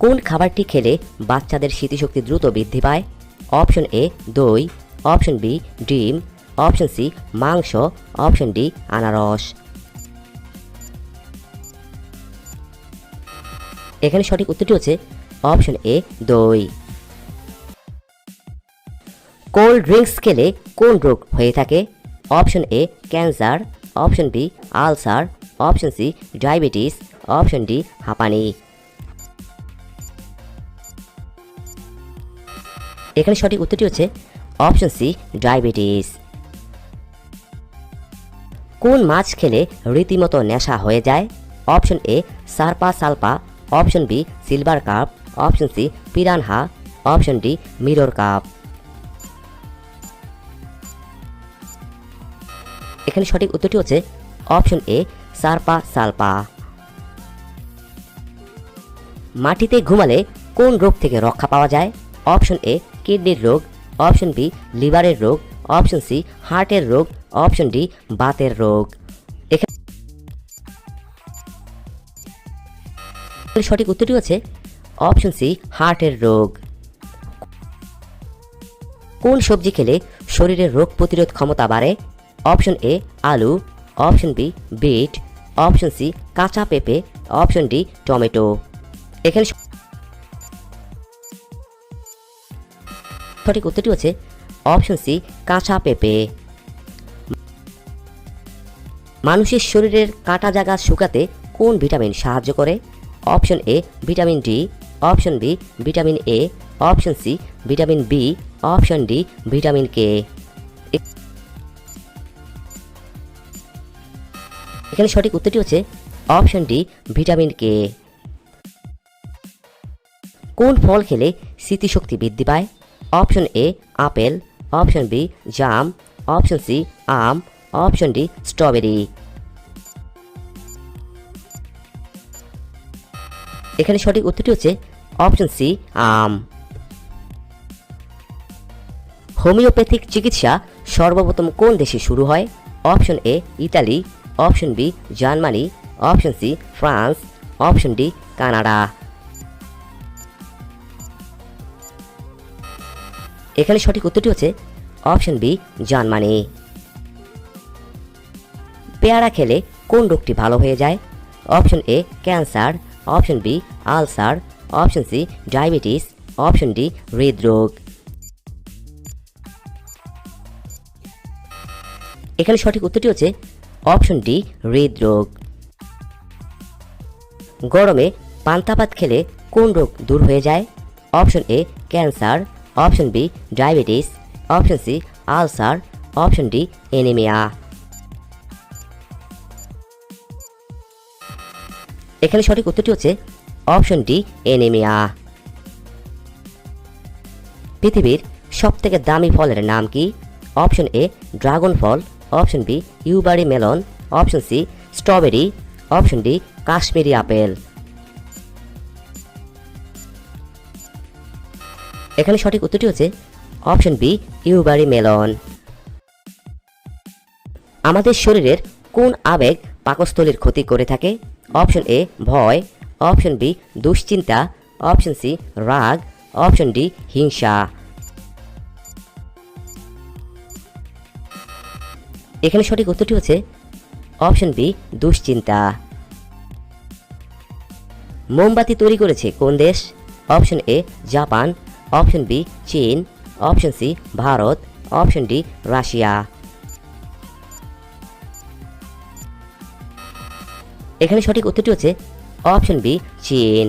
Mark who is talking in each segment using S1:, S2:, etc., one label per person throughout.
S1: কোন খাবারটি খেলে বাচ্চাদের স্মৃতিশক্তি দ্রুত বৃদ্ধি পায়? অপশন এ, দই। অপশন বি, ডিম। অপশন সি, মাংস। অপশন ডি, আনারস। এখানে সঠিক উত্তরটি হচ্ছে অপশন এ, দই। কোল্ড ড্রিঙ্কস খেলে কোন রোগ হয়ে থাকে? Option A, cancer. Option B, ulcer. Option C, diabetes. Option D, হাঁপানি। এখানে সঠিক উত্তরটি হচ্ছে অপশন সি, ডায়াবেটিস। কোন মাছ খেলে রীতিমতো নেশা হয়ে যায়? অপশন এ, সারপা সালপা। Option B, silver cup option C, piranha. Option D, mirror cup. এখানে সঠিক উত্তরটি হচ্ছে অপশন এ, সারপা সালপা। মাটিতে ঘুমালে কোন রোগ থেকে রক্ষা পাওয়া যায়? অপশন এ কিডনির রোগ, অপশন বি লিভারের রোগ, অপশন সি হার্টের রোগ, অপশন ডি বাতের রোগ। এখানে সঠিক উত্তরটি হচ্ছে অপশন সি হার্টের রোগ। কোন সবজি খেলে শরীরের রোগ প্রতিরোধ ক্ষমতা বাড়ে? অপশন এ আলু, option B beet, option C কাঁচা পেঁপে, অপশন ডি টমেটো। এখানে সঠিক উত্তরটি হচ্ছে অপশন সি, কাঁচা পেঁপে। মানুষের শরীরের কাটা জায়গা শুকাতে কোন ভিটামিন সাহায্য করে? Option A, vitamin D. Option B, vitamin A. Option C, vitamin B. Option D, vitamin K. এখানে সঠিক উত্তরটি হচ্ছে অপশন ডি, ভিটামিন কে। কোন ফল খেলে স্মৃতিশক্তি বৃদ্ধি পায়? Option A apple option B jam option C আম অপশন ডি স্ট্রবেরি এখানে সঠিক উত্তরটি হচ্ছে অপশন সি আম হোমিওপ্যাথিক চিকিৎসা সর্বপ্রথম কোন দেশে শুরু হয়? Option A Italy option B Germany option C France option D Canada এখানে সঠিক উত্তরটি হচ্ছে অপশন বি জার্মানি পেয়ারা খেলে কোন রোগটি ভালো হয়ে যায়? Option A, cancer. Option B, ulcer. Option C, diabetes. Option D, হৃদরোগ। এখানে সঠিক উত্তরটি হচ্ছে অপশন ডি, হৃদরোগ। গরমে পান্তাপাত খেলে কোন রোগ দূর হয়ে যায়? Option A, cancer. Option B diabetes option C ulcer option D anaemia এখানে সঠিক উত্তরটি হচ্ছে অপশন ডি এনিমিয়া পৃথিবীর সবথেকে দামি ফলের নাম কি? Option A dragon fall. Option B Yubari melon option C strawberry option D Kashmiri apple. এখানে সঠিক উত্তরটি হচ্ছে অপশন বি, ইউবারি মেলন। আমাদের শরীরের কোন আবেগ পাকস্থলীর ক্ষতি করে থাকে? অপশন এ, ভয়। অপশন বি, দুশ্চিন্তা। অপশন সি, রাগ। অপশন ডি, হিংসা। এখানে সঠিক উত্তরটি হচ্ছে অপশন বি, দুশ্চিন্তা। মোমবাতি তৈরি করেছে কোন দেশ? Option A, Japan. Option B চীন option C Bharat option D Russia এখানে সঠিক উত্তরটি হচ্ছে অপশন বি চীন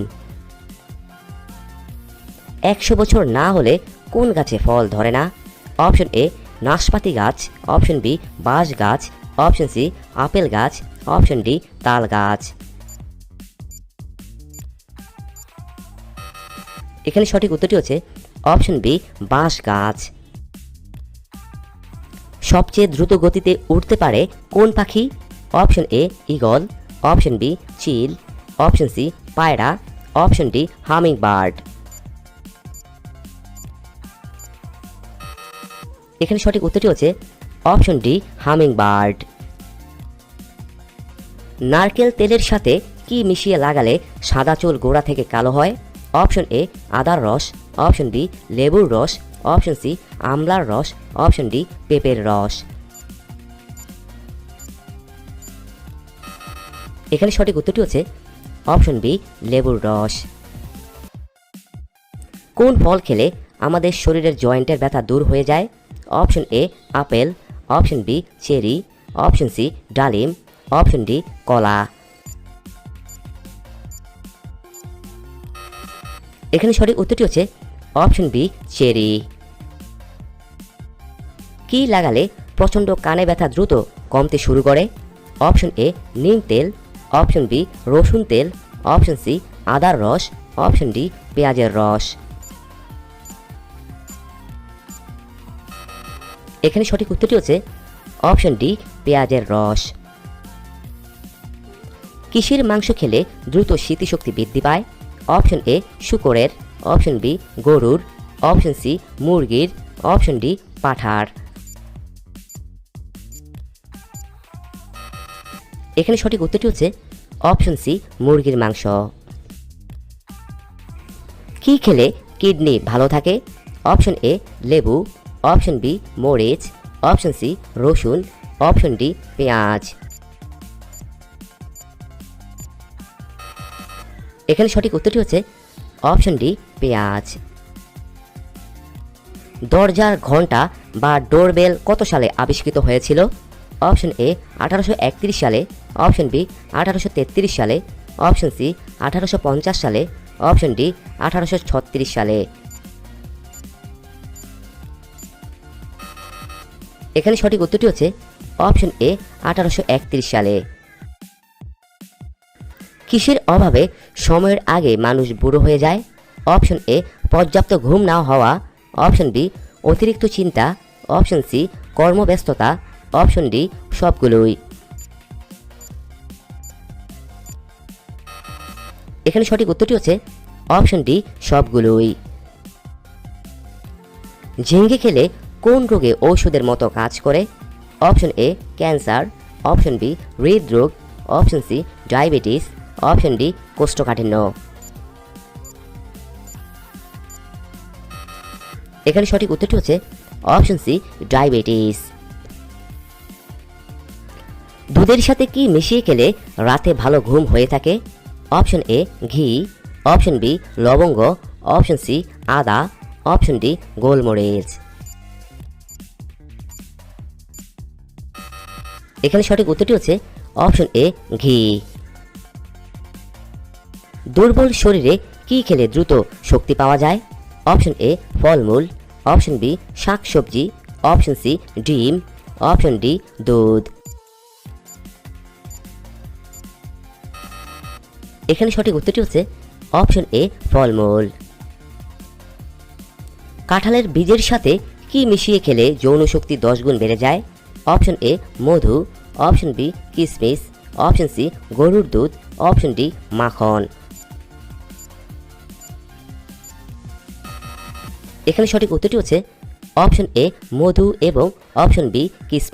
S1: একশো বছর না হলে কোন গাছে ফল ধরে না? অপশন এ নাশপাতি গাছ. অপশন বি বাঁশ গাছ. অপশন সি আপেল গাছ. অপশন ডি তাল গাছ। এখানে সঠিক উত্তরটি হচ্ছে অপশন বি, বাঁশ গাছ। সবচেয়ে দ্রুত গতিতে উঠতে পারে কোন পাখি? Option A eagle option B, chill. Option C, পায়রা। অপশন ডি হামিং বার্ড এখানে সঠিক উত্তরটি হচ্ছে অপশন ডি হামিং বার্ড নারকেল তেলের সাথে কি মিশিয়ে লাগালে সাদা চুল গোড়া থেকে কালো হয়? অপশন এ, আদার রস। অপশন বি লেবুর রস। অপশন সি আমলার রস। অপশন ডি পেঁপের রস। এখানে সঠিক উত্তরটি হচ্ছে অপশন বি লেবুর রস। কোন ফল খেলে আমাদের শরীরের জয়েন্টের ব্যথা দূর হয়ে যায়? Option A apple. Option B cherry. Option C ডালিম। অপশন ডি কলা। এখানে সঠিক উত্তরটি হচ্ছে অপশন বি চেরি কি লাগালে প্রচণ্ড কানে ব্যথা দ্রুত কমতে শুরু করে? অপশন এ নিম তেল। অপশন বি রসুন তেল। অপশন সি আদার রস। অপশন ডি পেঁয়াজের রস। এখানে সঠিক উত্তরটি হচ্ছে অপশন ডি পেঁয়াজের রস। কিসের মাংস খেলে দ্রুত স্মৃতিশক্তি বৃদ্ধি পায়? অপশন এ শুকরের। অপশন বি, গরুর। অপশন সি, মুরগির। অপশন ডি, পাঠার। এখানে সঠিক উত্তরটি হচ্ছে অপশন সি, মুরগির মাংস। কি খেলে কিডনি ভালো থাকে? অপশন এ, লেবু। অপশন বি, মরিচ। অপশন সি, রসুন। অপশন ডি, পেঁয়াজ। এখানে সঠিক উত্তরটি হচ্ছে অপশন ডি, পেঁয়াজ। দরজার ঘণ্টা বা ডোরবেল কত সালে আবিষ্কৃত হয়েছিল? অপশন এ, আঠারোশো একত্রিশ সালে। অপশন বি, আঠারোশো তেত্রিশ সালে। অপশন সি, আঠারোশো পঞ্চাশ সালে। অপশন ডি, আঠারোশো ছত্রিশ সালে। এখানে সঠিক উত্তরটি হচ্ছে অপশন এ, আঠারোশো একত্রিশ সালে। কিসের অভাবে সময়ের আগে মানুষ বুড়ো হয়ে যায়? অপশন এ, পর্যাপ্ত ঘুম না হওয়া। অপশন বি, অতিরিক্ত চিন্তা। অপশন সি, কর্মব্যস্ততা। অপশন ডি, সবগুলোই। এখানে সঠিক উত্তরটি হচ্ছে অপশন ডি, সবগুলোই। ঝিঙ্গে খেলে কোন রোগে ঔষধের মতো কাজ করে? Option A, cancer. Option B, হৃদরোগ। Option C, diabetes. Option D কোষ্ঠকাঠিন্য। এখানে সঠিক উত্তরটি হচ্ছে অপশন সি, ডায়াবেটিস। দুধের সাথে কি মিশিয়ে খেলে রাতে ভালো ঘুম হয়ে থাকে? অপশন এ, ঘি। অপশন বি, লবঙ্গ। অপশন সি, আদা। অপশন ডি, গোলমরিচ। এখানে সঠিক উত্তরটি হচ্ছে অপশন এ, ঘি। দুর্বল শরীরে কি খেলে দ্রুত শক্তি পাওয়া যায়? অপশন এ ফলমূল। অপশন বি শাকসবজি। অপশন সি ডিম। অপশন ডি দুধ। এখানে সঠিক উত্তরটি হচ্ছে অপশন এ ফলমূল। কাঁঠালের বীজের সাথে কি মিশিয়ে খেলে যৌন শক্তি দশ গুণ বেড়ে যায়? অপশন এ মধু। অপশন বি কিসমিস। অপশন সি গরুর দুধ। অপশন ডি মাখন। এখানে সঠিক উত্তরটি হচ্ছে অপশন এ মধু এবং অপশন বি কিসমিস।